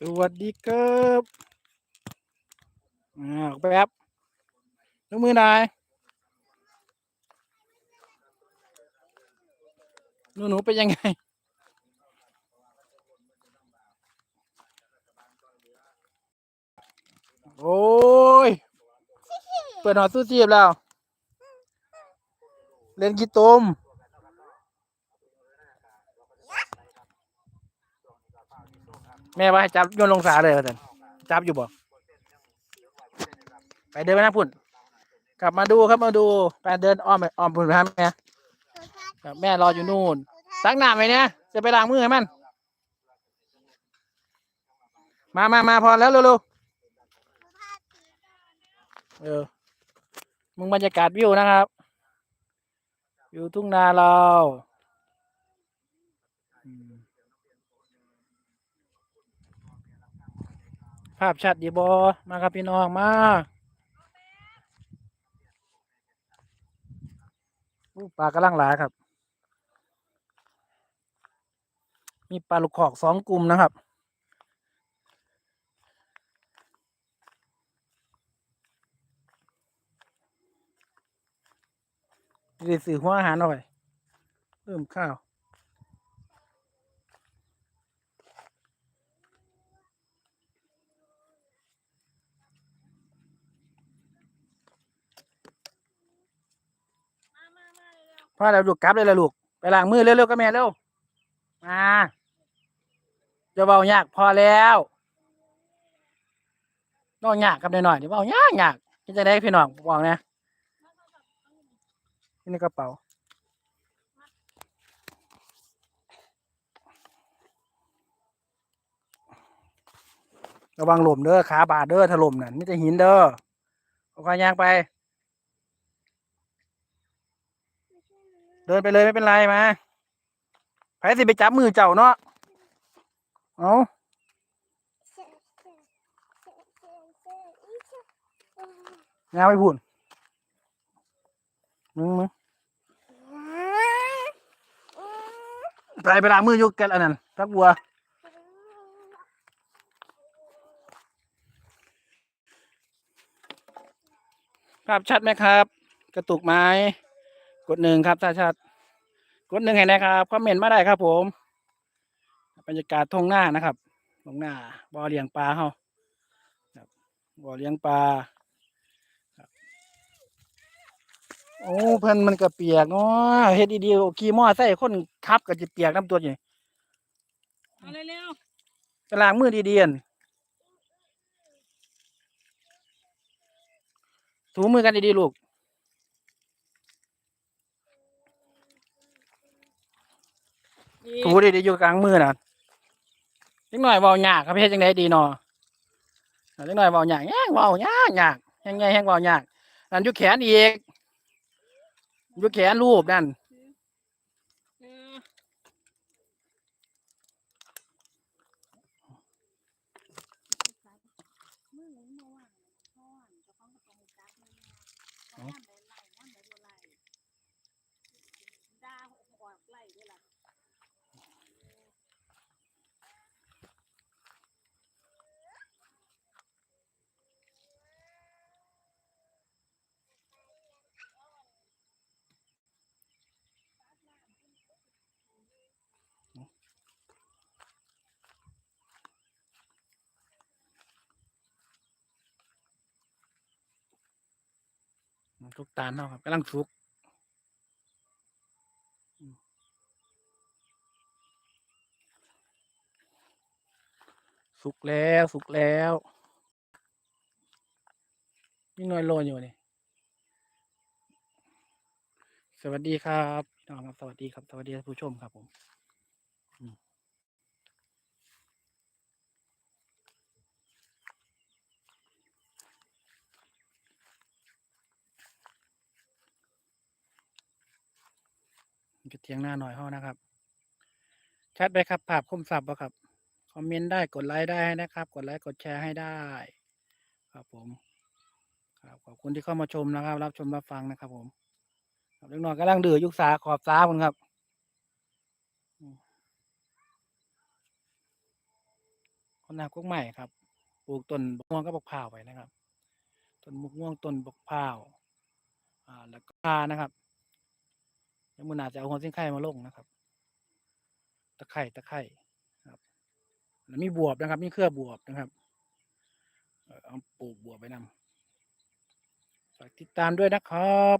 สวัสดีครับอ่าแป๊บยกมือหน่อยหนูหนูเป็นยังไง โอ้ย เปิดหอดสู้จีบแล้ว เล่นกีตม แม่ว่าให้จับโยนลงสาเลยว่าซั่นจับอยู่บ่ไปเดินไปนะพุ่นกลับมาดูครับมาดูไปเดินอ้อมไปอ้อมพุ่นไปหาแม่ครับแม่รออยู่นู่นซักหน้าไหมเนี่ยจะไปล้างมือให้มัน มามามาพอแล้วเร็วๆเออมึงบรรยากาศวิวนะครับวิวทุ่งนาเราอืม ภาพชัดดีบอมาครับพี่น้องมาปลากระลังหลาครับ มีปลาลูกขอกสองกลุ่มนะครับนี่ได้ซื้อหัวอาหารเอาไว้เพิ่มข้าว พ่อเราลูกกลับเลยละลูก ไปล้างมือเร็วๆก็แม่เร็วมาจะเบายากพอแล้วน้องยากกับหน่อยๆเดี๋ยวเบายากยากที่จะได้พี่น้องบอกนะนี่ในกระเป๋าระวังหล่มเด้อขาบาดเด้อถล่มนั่นมิจะหินเด้อเอาควายยางไป เดินไปเลยไม่เป็นไรมาไผสิไปจับมือเจ้าเนาะเอายาไปพูนมึงมึงไปไปล้างมือยุกกันอันนั้นทักบัวภาพชัดไหมครับ กระตุกไหม กดหนึ่งครับถ้าชัดกดหนึ่งให้นะครับคอมเมนต์มาได้ครับ ผม บรรยากาศทงหน้านะครับทงหน้าบ่อเลี้ยงปลาเขาครับบ่อเลี้ยงปลาครับโอ้เพิ่นมันก็เปียกเนาะเฮ็ดดีๆขี่มอไซค์คนขับก็จะเปียกน้ำตัวอยู่เอาเร็วไปล้างมือดีๆอั่นถูมือกันดีๆลูก ๆนี่ ถูดีดีอยู่กลางมือน่ะจังหน่อยเบาหยากครับเฮ็ดจังไดดีเนาะจังหน่อยเบาหยากแย่งเบาหยากหยากแห้งไงแห้งเบาหยากนั่นอยู่แขนอีกอยู่แขนรูปนั่น เออ ทุกตาลเนาะครับกำลังสุกสุกแล้วสุกแล้วนี่หน่อยโลอยู่นี่สวัสดีครับน้องครับสวัสดีครับ สวัสดีท่านผู้ชมครับผม ก็เทียงหน้าหน่อยเฮานะครับแชทไปครับ ภาพคมสับบ่ครับ คอมเมนต์ได้กดไลค์ได้นะครับ กดไลค์กดแชร์ให้ได้ ครับผมครับขอบคุณที่เข้ามาชมนะครับ รับชมรับฟังนะครับ ผมเล็กน้อยกำลังดื้อยุกสาขอบสาคุณครับคนหน้ากกใหม่ครับ ปลูกต้นบกม่วงก็บกพร้าวไปนะครับ ต้นมะม่วงต้นบกพร้าว อ่า แล้วก็ปลานะครับ แล้วมันอาจจะเอาหัวเส้นไข่มาลงนะครับ ตะไคร่ตะไคร่ครับแล้วมีบวบนะครับ มีเครือบวบนะครับเอาปลูกบวบไปนำฝากติดตามด้วยนะครับ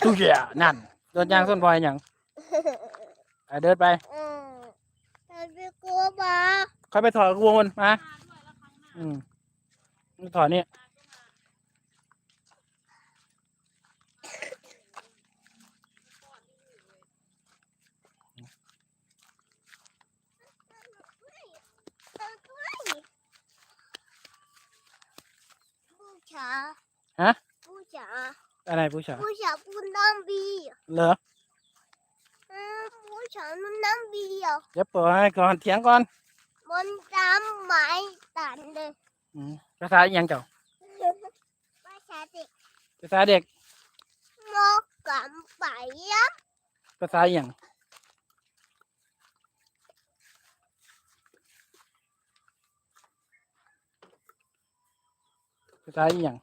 อืมตู้เหี้ยนั่นโดนยางส้นบอยอย่างไปเดินไปอืมแต่พี่กลัวปะค่อยไปถอดกระบวนมามาด้วยแล้วครั้งหน้าอืมนี่ถอดนี่ผู้ชาฮะ ผู้ชาอะไรผู้ชายผู้ชาพูดน้ำบี เหรออืมผู้ชานุ่นน้ำบีอะเดี๋ยวเปิดให้ก่อนเถียงก่อนบนจำไม้ตันเลยอืมภาษาอหยังเจ้าภาษาเด็กภาษาเด็กมอกกับไปอะภาษาอหย่างภาษาอหย่าง